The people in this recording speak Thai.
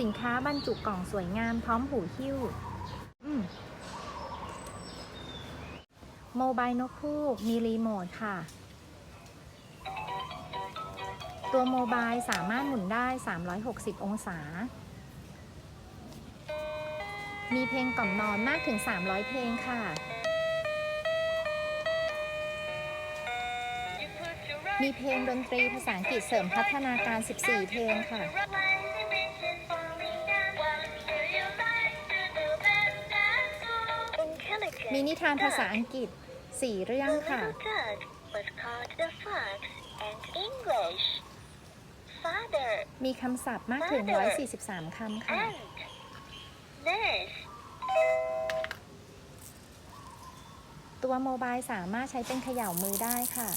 สินค้าบรรจุกล่องสวยงามพร้อมหูหิ้วอืมโมบายนกคู่มีรีโมทค่ะ ตัวโมบายสามารถหมุนได้ 360 องศา มีเพลงกล่อมนอนมากถึง 300 เพลงค่ะ มีเพลงดนตรีภาษาอังกฤษเสริมพัฒนาการ 14 เพลงค่ะ มีนิทานภาษาอังกฤษ4เรื่องค่ะ was called the fox and English. Father มีคำศัพท์มากถึง 143 คำค่ะ and nurse. ตัวโมบายสามารถใช้เป็นเขย่ามือได้ค่ะ